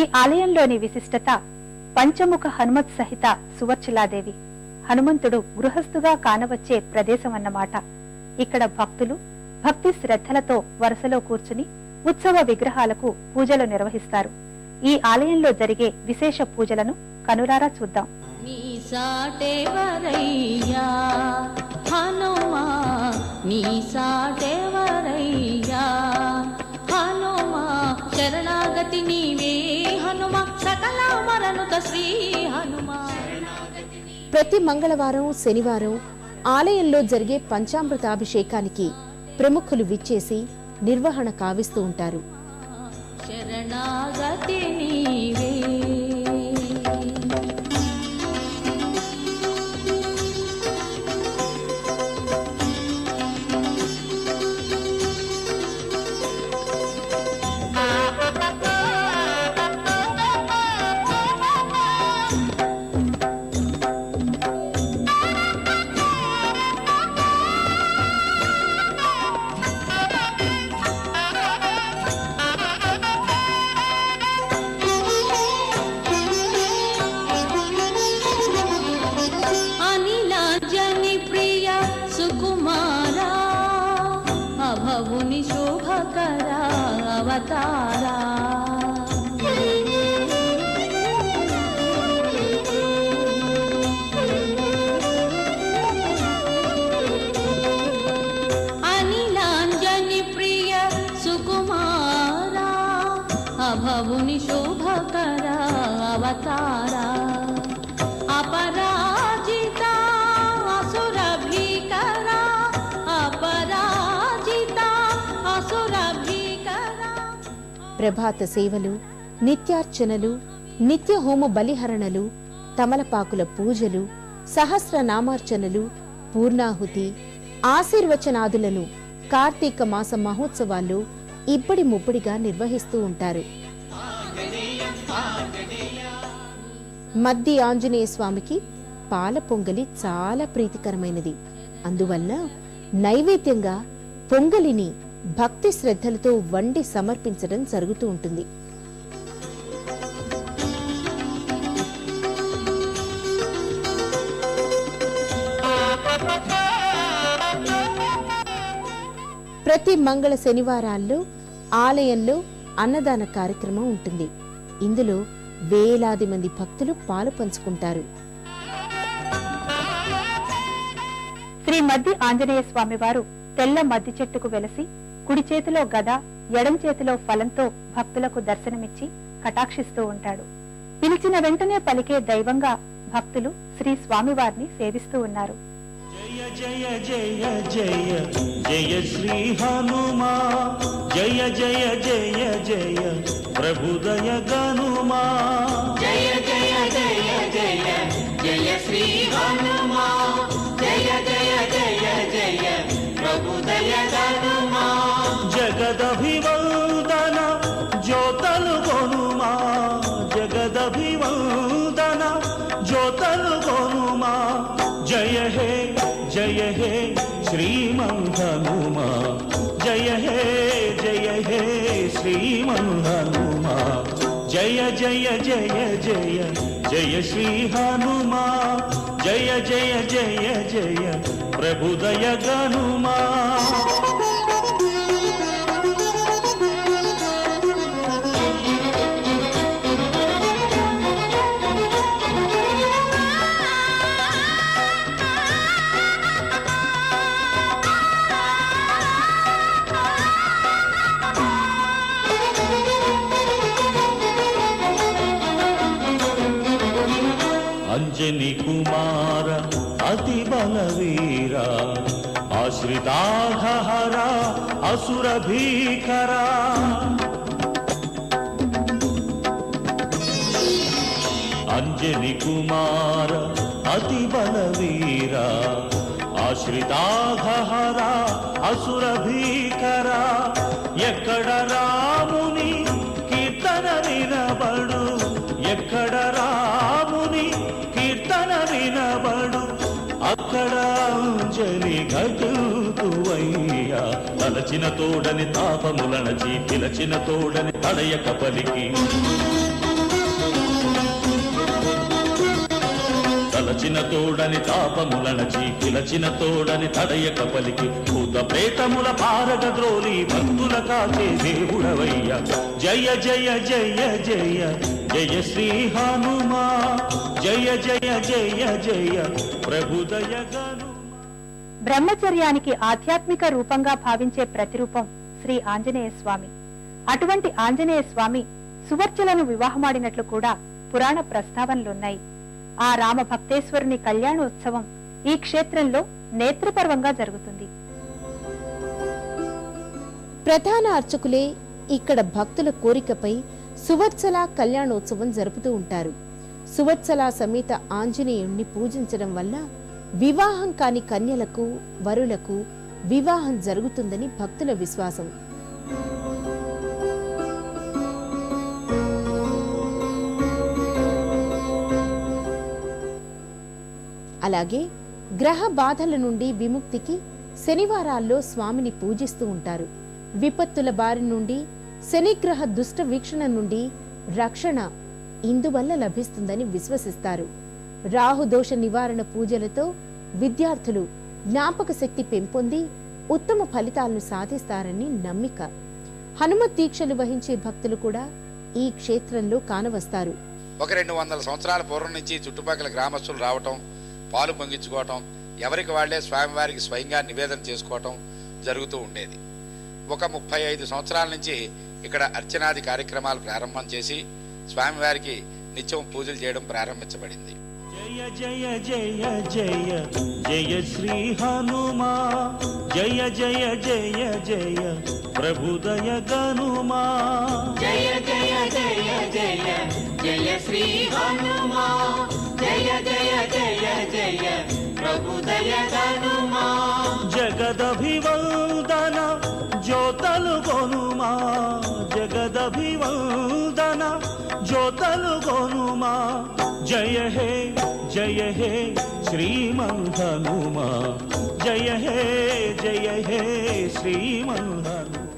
ఈ ఆలయంలోని విశిష్టత పంచముఖ హనుమత్ సహిత సువర్చిలాదేవి. హనుమంతుడు గృహస్థుగా కానవచ్చే ప్రదేశం అన్నమాట. ఇక్కడ భక్తులు భక్తి శ్రద్ధలతో వరుసలో కూర్చుని ఉత్సవ విగ్రహాలకు పూజలు నిర్వహిస్తారు. ఈ ఆలయంలో జరిగే విశేష పూజలను కనులారా చూద్దాం. నీ హనుమా నీ హనుమా శరణాగతి నీవే హనుమా సకల మరణుత శ్రీ హనుమా. ప్రతి మంగళవారం శనివారం ఆలయంలో జరిగే పంచామృతాభిషేకానికి ప్రముఖులు విచ్చేసి నిర్వహణ కావిస్తూ ఉంటారు. శరణాగతి అవతారా. అనిలాంజని ప్రియ సుకుమారా అభవుని శోభకరా అవతారా. ప్రభాత సేవలు నిత్యార్చనలు నిత్య హోమ బలిహరణలు తమలపాకుల పూజలు సహస్రనామార్చనలు పూర్ణాహుతి ఆశీర్వచనాదులను కార్తీక మాస మహోత్సవాల్లో ఇబ్బడి ముబ్బడిగా నిర్వహిస్తూ ఉంటారు. మద్ది ఆంజనేయ స్వామికి పాల పొంగలి చాలా ప్రీతికరమైనది. అందువల్ల నైవేద్యంగా పొంగలిని భక్తి శ్రద్ధలతో వండి సమర్పించడం జరుగుతూ ఉంటుంది. ప్రతి మంగళ శనివారాల్లో ఆలయంలో అన్నదాన కార్యక్రమం ఉంటుంది. ఇందులో వేలాది మంది భక్తులు పాలు పంచుకుంటారు. శ్రీ మద్ది ఆంజనేయ స్వామి వారు తెల్ల మద్ది చెట్టుకు వెలసి కుడి చేతిలో గద ఎడం చేతిలో ఫలంతో భక్తులకు దర్శనమిచ్చి కటాక్షిస్తూ ఉంటాడు. పిలిచిన వెంటనే పలికే దైవంగా భక్తులు శ్రీ స్వామివారిని సేవిస్తూ ఉన్నారు. జయ జయ జయ జయ జయ శ్రీ హనుమా. జయ జయ జయ జయ ప్రభుదయ గనుమా జగదభివందన జ్యోతలు గొనుమా జయ హే జయ హే శ్రీమన్ హనుమా జయ హే జయ హే శ్రీమన్ హనుమా జయ జయ జయ జయ జయ శ్రీ హనుమా జయ జయ జయ జయ అంజని కుమార అతి బలవీర ఆశ్రితాఘహర అసుర భీకరా. అంజని కుమార అతి బలవీర ఆశ్రితాఘహర అసుర భీకరా. ఎక్కడ రా చలి గజూతువయ్యా తలచిన తోడని తాపములనచి పిలచిన తోడని తడయ కపలికి. తలచిన తోడని తాపములనచి పిలచిన తోడని తడయ కపలికి. భూత ప్రేతముల పారక ద్రోలి భక్తుల కాచే దేవుడవయ్యా. జయ జయ జయ జయ జయ శ్రీ హనుమా. జయ జయ జయ జయ ప్రభుదయ గను బ్రహ్మచర్యానికి ఆధ్యాత్మిక రూపంగా భావించే ప్రతిరూపం శ్రీ ఆంజనేయ స్వామి. అటువంటి ఆంజనేయ స్వామి సువర్చలను వివాహమాడినట్లు కూడా పురాణ ప్రస్తావనలున్నాయి. ఆ రామ భక్తేశ్వరుని కళ్యాణోత్సవం ఈ క్షేత్రంలో నేత్రపర్వంగా జరుగుతుంది. ప్రధాన అర్చకులే ఇక్కడ భక్తుల కోరికపై సువర్చల కళ్యాణోత్సవం జరుపుతూ ఉంటారు. సువత్సల సమేత ఆంజనేయుణ్ణి పూజించడం వల్ల వివాహం కాని కన్యలకు వరులకు వివాహం జరుగుతుందని భక్తుల విశ్వాసం. అలాగే గ్రహ బాధల నుండి విముక్తికి శనివారాల్లో స్వామిని పూజిస్తూ ఉంటారు. విపత్తుల బారి నుండి శనిగ్రహ దుష్ట వీక్షణ నుండి రక్షణ ఇందువల్ల లభిస్తుందని విశ్వసిస్తారు. రాహుదోష నివారణ పూజలతో విద్యార్థులు జ్ఞాపక శక్తి పెంపొంది ఉత్తమ ఫలితాలను సాధిస్తారని నమ్మిక. హనుమత్ దీక్షలు వహించే భక్తులు కూడా ఈ క్షేత్రంలో కానవస్తారు. ఒక రెండు వందల సంవత్సరాల పూర్వం నుంచి చుట్టుపక్కల గ్రామస్తులు రావటం పాలు పొంగించుకోవటం ఎవరికి వాళ్ళే స్వామివారికి స్వయంగా నివేదన చేసుకోవటం జరుగుతూ ఉండేది. ఒక ముప్పై ఐదు సంవత్సరాల నుంచి ఇక్కడ అర్చనాది కార్యక్రమాలు ప్రారంభం చేసి స్వామివారికి నిత్యం పూజలు చేయడం ప్రారంభించబడింది. జయ జయ జయ జయ జయ శ్రీ హనుమా జయ జయ జయ జయ ప్రభుదయ గనుమా జయ జయ జయ జయ జయ శ్రీ హనుమా జయ జయ జయ జయ ప్రభుదయ హనుమా జగదభివందన జ్యోతలు గొనుమా జగదభివందన జ్యోతలు గొనుమా జయ హే జయ హే శ్రీమన్ హనుమా జయ హే జయ హే శ్రీమన్ హనుమా